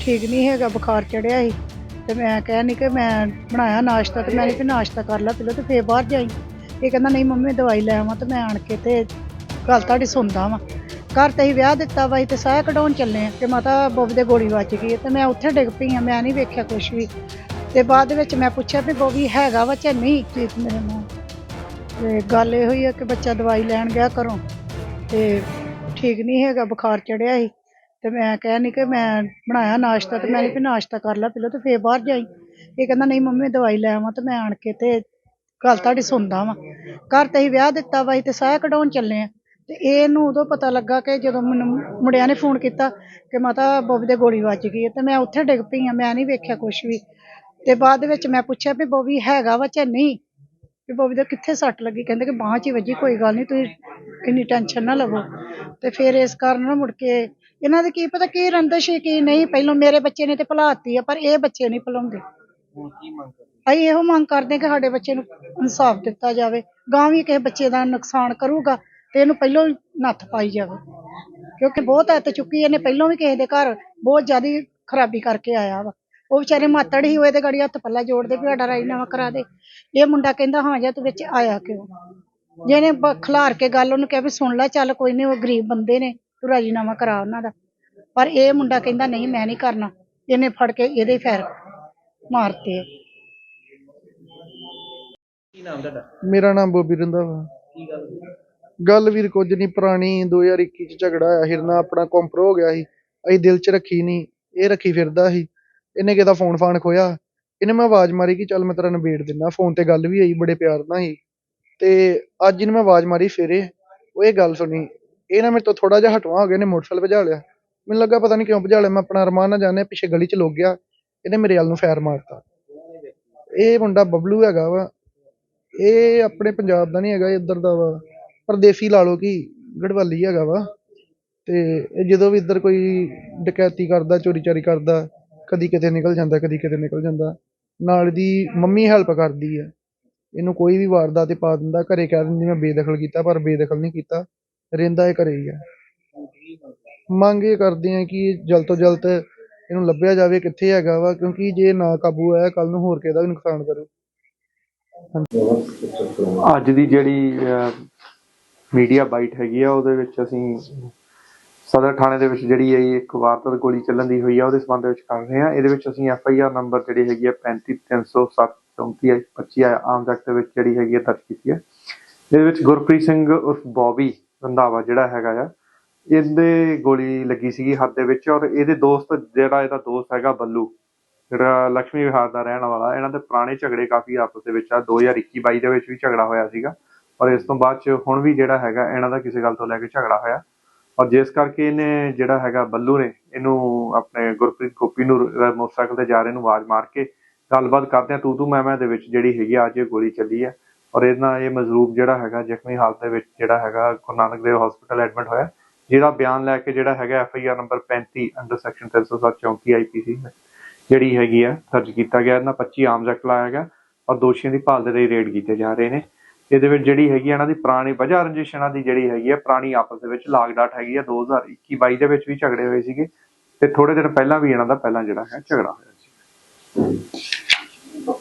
ਠੀਕ ਨਹੀਂ ਹੈਗਾ, ਬੁਖਾਰ ਚੜਿਆ ਸੀ। ਤੇ ਮੈਂ ਕਹਿ ਨਹੀਂ ਕਿ ਮੈਂ ਬਣਾਇਆ ਨਾਸ਼ਤਾ, ਤੇ ਮੈਂ ਨਹੀਂ ਕਿ ਨਾਸ਼ਤਾ ਕਰ ਲਾ ਪਹਿਲਾਂ ਤੇ ਫੇਰ ਬਾਹਰ ਜਾਈ। ਇਹ ਕਹਿੰਦਾ, ਨਹੀਂ ਮੰਮੀ, ਦਵਾਈ ਲੈ ਆਵਾਂ ਤੇ ਮੈਂ ਆਣ ਕੇ ਤੇ ਗੱਲ ਤੁਹਾਡੀ ਸੁਣਦਾ ਵਾਂ। ਘਰ ਤੇ ਹੀ ਵਿਆਹ ਦਿੱਤਾ ਵਾ, ਅਸੀਂ ਤੇ ਸਾਹ ਕਢਾਉਣ ਚੱਲੇ ਆ ਕਿ ਮਾਤਾ ਬੋਬੀ ਦੇ ਗੋਲੀ ਵੱਜ ਗਈ ਹੈ ਤੇ ਮੈਂ ਉੱਥੇ ਡਿੱਗ ਪਈ ਆ, ਮੈਂ ਨਹੀਂ ਵੇਖਿਆ ਕੁਝ ਵੀ। ਤੇ ਬਾਅਦ ਵਿੱਚ ਮੈਂ ਪੁੱਛਿਆ ਵੀ ਬੋਬੀ ਹੈਗਾ ਵਾ ਜਾਂ ਨਹੀਂ? ਠੀਕ ਮੇਰੇ ਨਾਲ ਤੇ ਗੱਲ ਇਹ ਹੋਈ ਹੈ ਕਿ ਬੱਚਾ ਦਵਾਈ ਲੈਣ ਗਿਆ ਘਰੋਂ ਤੇ ਠੀਕ ਨਹੀਂ ਹੈਗਾ, ਬੁਖਾਰ ਚੜਿਆ ਸੀ। ਤੇ ਮੈਂ ਕਿਹਾ ਨਹੀਂ ਕਿ ਮੈਂ ਬਣਾਇਆ ਨਾਸ਼ਤਾ ਤੇ ਮੈਂ ਨਹੀਂ ਕਿ ਨਾਸ਼ਤਾ ਕਰ ਲਾ ਪਹਿਲਾਂ ਤੇ ਫੇਰ ਬਾਹਰ ਜਾਈ। ਇਹ ਕਹਿੰਦਾ ਨਹੀਂ ਮੰਮੀ ਦਵਾਈ ਲੈ ਆਵਾਂ ਤੇ ਮੈਂ ਆਣ ਕੇ ਤੇ ਗੱਲ ਤੁਹਾਡੀ ਸੁਣਦਾ ਵਾਂ। ਘਰ ਤੇ ਹੀ ਵਿਆਹ ਦਿੱਤਾ ਵਾ, ਅਸੀਂ ਤੇ ਸਾਹ ਕਢਾਉਣ ਚੱਲੇ ਆ। ਤੇ ਇਹਨੂੰ ਉਦੋਂ ਪਤਾ ਲੱਗਾ ਕਿ ਜਦੋਂ ਮੈਨੂੰ ਮੁੰਡਿਆਂ ਨੇ ਫੋਨ ਕੀਤਾ ਕਿ ਮਾਤਾ ਬੋਬੀ ਦੇ ਗੋਲੀ ਵੱਜ ਗਈ ਹੈ ਤੇ ਮੈਂ ਉੱਥੇ ਡਿੱਗ ਪਈ ਆ, ਮੈਂ ਨਹੀਂ ਵੇਖਿਆ ਕੁਝ ਵੀ। ਤੇ ਬਾਅਦ ਵਿੱਚ ਮੈਂ ਪੁੱਛਿਆ ਵੀ ਬੋਬੀ ਹੈਗਾ ਵਾ ਜਾਂ ਨਹੀਂ? ਵੀ ਬੋਬੀ ਦਾ ਕਿੱਥੇ ਸੱਟ ਲੱਗੀ? ਕਹਿੰਦੇ ਕਿ ਬਾਂਹ 'ਚ ਹੀ ਵੱਜੀ, ਕੋਈ ਗੱਲ ਨਹੀਂ ਤੁਸੀਂ ਇੰਨੀ ਟੈਨਸ਼ਨ ਨਾ ਲਵੋ। ਤੇ ਫਿਰ ਇਸ ਕਾਰਨ ਨਾ ਮੁੜ ਕੇ ਇਹਨਾਂ ਦੇ ਕੀ ਪਤਾ ਕੀ ਰੰਦਸ਼ ਹੈ ਕੀ ਨਹੀਂ ਪਹਿਲਾਂ ਮੇਰੇ ਬੱਚੇ ਨੇ ਤੇ ਭੁਲਾਤੀ ਆ ਪਰ ਇਹ ਬੱਚੇ ਨਹੀਂ ਭੁਲਾਉਂਦੇ। ਅਸੀਂ ਇਹੋ ਮੰਗ ਕਰਦੇ ਕਿ ਸਾਡੇ ਬੱਚੇ ਨੂੰ ਇਨਸਾਫ ਦਿੱਤਾ ਜਾਵੇ ਗਾਂ ਵੀ ਕਿਸੇ ਬੱਚੇ ਦਾ ਨੁਕਸਾਨ ਕਰੂਗਾ ਤੇ ਇਹਨੂੰ ਪਹਿਲਾਂ ਹੀ ਨੱਥ ਪਾਈ ਜਾਵੇ। ਕਿਉਂਕਿ ਬਹੁਤ ਹੱਥ ਚੁੱਕੀ ਇਹਨੇ ਪਹਿਲਾਂ ਵੀ ਕਿਸੇ ਦੇ ਘਰ ਬਹੁਤ ਜ਼ਿਆਦਾ ਖਰਾਬੀ ਕਰਕੇ ਆਇਆ ਵਾ। ਉਹ ਵਿਚਾਰੇ ਮਾਤੜ ਹੀ ਹੋਏ ਤੇ ਗੜੀ ਹੱਥ ਪੱਲਾ ਜੋੜਦੇ ਵੀ ਸਾਡਾ ਰਾਜੀਨਾਮਾ ਕਰਾ ਦੇ। ਇਹ ਮੁੰਡਾ ਕਹਿੰਦਾ ਹਾਂ ਜਾਂ ਤੂੰ ਵਿੱਚ ਆਇਆ ਕਿਉਂ? ਜਿਹਨੇ ਖਿਲਾਰ ਕੇ ਗੱਲ ਉਹਨੂੰ ਕਿਹਾ ਵੀ ਸੁਣ ਲੈ ਚੱਲ ਕੋਈ ਨਹੀਂ ਉਹ ਗਰੀਬ ਬੰਦੇ ਨੇ। ਤੂੰ ਰਾਜੀਨਾਮਾ ਕਰਾ ਉਹਨਾਂ ਦਾ। ਪਰ ਇਹ ਮੁੰਡਾ ਕਹਿੰਦਾ ਨਹੀਂ ਮੈਂ ਨਹੀਂ ਕਰਨਾ। ਇਹਨੇ ਫੜ ਕੇ ਇਹਦੇ ਫੈਰ ਮਾਰਤੇ। ਆ। ਕੀ ਨਾਮ ਤੁਹਾਡਾ? ਮੇਰਾ ਨਾਮ ਬੋਬੀ ਰੰਦਾ ਵਾ ਕੀ ਗੱਲ ਹੋਈ? ਗੱਲ ਵੀਰ ਕੁਝ ਨਹੀਂ ਪੁਰਾਣੀ 2021 ਚ ਝਗੜਾ ਆਇਆ ਹਿਰਨਾ ਆਪਣਾ ਕੰਪਰੋ ਹੋ ਗਿਆ ਸੀ। ਅਸੀਂ ਦਿਲ ਚ ਰੱਖੀ ਨਹੀਂ ਇਹ ਰੱਖੀ ਫਿਰਦਾ ਸੀ। ਇਹਨੇ ਕਿਹਦਾ ਫੋਨ ਫਾਨ ਖੋਇਆ ਇਹਨੇ ਮੈਂ ਆਵਾਜ਼ ਮਾਰੀ ਕਿ ਚੱਲ ਮੈਂ ਤੇਰਾ ਨਿਬੇੜ ਦਿੰਦਾ। ਫੋਨ ਤੇ ਗੱਲ ਵੀ ਹੋਈ ਬੜੇ ਪਿਆਰ ਨਾਲ ਸੀ ਤੇ ਅੱਜ ਇਹਨੂੰ ਮੈਂ ਆਵਾਜ਼ ਮਾਰੀ ਫੇਰੇ। ਉਹ ਇਹ ਗੱਲ ਸੁਣੀ ਇਹ ਨਾ ਮੇਰੇ ਤੋਂ ਥੋੜਾ ਜਿਹਾ ਹਟਵਾ ਹੋ ਗਿਆ ਨੇ ਮੋਟਰਸਾਈਕਲ ਭਜਾ ਲਿਆ। ਮੈਨੂੰ ਲੱਗਾ ਪਤਾ ਨਹੀਂ ਕਿਉਂ ਭਜਾ ਲਿਆ, ਮੈਂ ਆਪਣਾ ਰਮਾਨ ਨਾ ਜਾਣੇ ਪਿੱਛੇ ਗਲੀ ਚ ਲੁੱਕ ਗਿਆ, ਇਹਨੇ ਮੇਰੇ ਵੱਲ ਨੂੰ ਫਾਇਰ ਮਾਰਤਾ। ਇਹ ਮੁੰਡਾ ਬਬਲੂ ਹੈਗਾ ਵਾ, ਇਹ ਆਪਣੇ ਪੰਜਾਬ ਦਾ ਨਹੀਂ ਹੈਗਾ ਇੱਧਰ ਦਾ ਵਾ, ਪਰਦੇਸੀ ਲਾ ਲਓ ਕਿ ਗੜਵਾਲੀ ਹੈਗਾ ਵਾ। ਤੇ ਇਹ ਜਦੋਂ ਵੀ ਇੱਧਰ ਕੋਈ ਡਕੈਤੀ ਕਰਦਾ ਚੋਰੀ ਚਾਰੀ ਕਰਦਾ, ਕਦੀ ਕਿਤੇ ਨਿਕਲ ਜਾਂਦਾ, ਕਦੀ ਕਿਤੇ ਨਿਕਲ ਜਾਂਦਾ, ਨਾਲ ਦੀ ਮੰਮੀ ਹੈਲਪ ਕਰਦੀ ਆ। ਇਹਨੂੰ ਕੋਈ ਵੀ ਵਾਰਦਾਤ ਤੇ ਪਾ ਦਿੰਦਾ, ਘਰੇ ਕਹਿ ਦਿੰਦੀ, ਮੈਂ ਬੇਦਖਲ ਕੀਤਾ, ਪਰ ਬੇਦਖਲ ਨਹੀਂ ਕੀਤਾ। ਰਹਿੰਦਾ ਇਹ ਘਰੇ ਹੀ ਆ। ਮੰਗ ਇਹ ਕਰਦੇ ਆ ਕਿ ਜਲਦ ਤੋਂ ਜਲਦ ਇਹਨੂੰ ਲੱਭਿਆ ਜਾਵੇ, ਕਿੱਥੇ ਹੈਗਾ ਵਾ, ਕਿਉਂਕਿ ਜੇ ਨਾ ਕਾਬੂ ਆਇਆ ਕੱਲ ਨੂੰ ਹੋਰ ਕਿਸੇ ਦਾ ਵੀ ਨੁਕਸਾਨ ਕਰੂ। ਅੱਜ ਦੀ ਜਿਹੜੀ ਮੀਡੀਆ ਬਾਈਟ ਹੈਗੀ ਆ, ਉਹਦੇ ਵਿੱਚ ਅਸੀਂ ਸਦਰ ਥਾਣੇ ਦੇ ਵਿੱਚ ਜਿਹੜੀ ਹੈ, ਇੱਕ ਵਾਰਦਾਤ ਗੋਲੀ ਚੱਲਣ ਦੀ ਹੋਈ ਆ, ਉਹਦੇ ਸਬੰਧ ਵਿੱਚ ਕਰ ਰਹੇ ਆ ਇਹਦੇ ਵਿੱਚ ਅਸੀਂ ਐਫ ਆਈ ਆਰ ਨੰਬਰ ਜਿਹੜੀ ਹੈਗੀ ਆ 35307 34 25 ਆਮ ਐਕਟ ਦੇ ਵਿੱਚ ਜਿਹੜੀ ਹੈਗੀ ਆ, ਦਰਜ ਕੀਤੀ ਹੈ। ਇਹਦੇ ਵਿੱਚ ਗੁਰਪ੍ਰੀਤ ਸਿੰਘ ਉਰਫ ਬੌਬੀ ਰੰਧਾਵਾ ਜਿਹੜਾ ਹੈਗਾ ਆ, ਇਹਦੇ ਗੋਲੀ ਲੱਗੀ ਸੀਗੀ ਹੱਥ ਦੇ ਵਿੱਚ ਔਰ ਇਹਦੇ ਦੋਸਤ ਜਿਹੜਾ ਇਹਦਾ ਦੋਸਤ ਹੈਗਾ ਬੱਲੂ, ਜਿਹੜਾ ਲక్ష్ਮੀ ਵਿਹਾਰ ਦਾ ਰਹਿਣ ਵਾਲਾ, ਇਹਨਾਂ ਦੇ ਪੁਰਾਣੇ ਝਗੜੇ ਕਾਫੀ ਆਪਸ ਦੇ ਵਿੱਚ ਆ 2021 22 ਦੇ ਵਿੱਚ ਵੀ ਝਗੜਾ ਹੋਇਆ ਸੀਗਾ ਔਰ ਇਸ ਤੋਂ ਬਾਅਦ ਚ ਹੁਣ ਵੀ ਜਿਹੜਾ ਹੈਗਾ ਇਹਨਾਂ ਦਾ ਕਿਸੇ ਗੱਲ ਤੋਂ ਲੈ ਕੇ ਝਗੜਾ ਹੋਇਆ ਔਰ ਜਿਸ ਕਰਕੇ ਇਹਨੇ ਜਿਹੜਾ ਹੈਗਾ ਬੱਲੂ ਨੇ ਇਹਨੂੰ ਆਪਣੇ ਗੁਰਪ੍ਰੀਤ ਗੋਪੀ ਨੂੰ ਮੋਟਰਸਾਈਕਲ ਤੇ ਜਾ ਰਹੇ ਨੂੰ ਆਵਾਜ਼ ਮਾਰ ਕੇ, ਗੱਲਬਾਤ ਕਰਦੇ ਆ ਤੂੰ ਤੂ ਮੈਂ ਮੈਂ ਦੇ ਵਿੱਚ ਜਿਹੜੀ ਹੈਗੀ ਆ, ਅੱਜ ਇਹ ਗੋਲੀ ਚੱਲੀ ਹੈ ਔਰ ਇਹਦੇ ਇਹ ਮਜ਼ਰੂਬ ਜਿਹੜਾ ਹੈਗਾ, ਜ਼ਖਮੀ ਹਾਲਤ ਦੇ ਵਿੱਚ ਜਿਹੜਾ ਹੈਗਾ, ਗੁਰੂ ਨਾਨਕ ਦੇਵ ਹਸਪੀਟਲ ਐਡਮਿਟ ਹੋਇਆ। ਜਿਹਦਾ ਬਿਆਨ ਲੈ ਕੇ ਜਿਹੜਾ ਹੈਗਾ F I R number 35 under section 307 34 IPC ਜਿਹੜੀ ਹੈਗੀ ਆ, ਦਰਜ ਕੀਤਾ ਗਿਆ। ਇਹਨਾਂ 25 ਆਰਮਸ ਐਕਟ ਲਾਇਆ ਗਿਆ ਔਰ ਦੋਸ਼ੀਆਂ ਦੀ ਭਾਲ ਦੇ ਲਈ ਰੇਡ ਕੀਤੇ ਜਾ ਰਹੇ ਨੇ। ਇਹਦੇ ਵਿੱਚ ਜਿਹੜੀ ਹੈਗੀ ਆ, ਇਹਨਾਂ ਦੀ ਪੁਰਾਣੀ ਵਜ੍ਹਾ ਰੰਜਿਸ਼ ਇਹਨਾਂ ਦੀ ਜਿਹੜੀ ਹੈਗੀ ਹੈ ਪੁਰਾਣੀ ਆਪਸ ਦੇ ਵਿੱਚ ਲਾਗ ਡਾਟ ਹੈਗੀ ਆ। 2021 22 ਦੇ ਵਿੱਚ ਵੀ ਝਗੜੇ ਹੋਏ ਸੀਗੇ ਤੇ ਥੋੜੇ ਦਿਨ ਪਹਿਲਾਂ ਵੀ ਇਹਨਾਂ ਦਾ ਪਹਿਲਾਂ ਜਿਹੜਾ ਹੈ ਝਗੜਾ ਹੋਇਆ ਸੀ।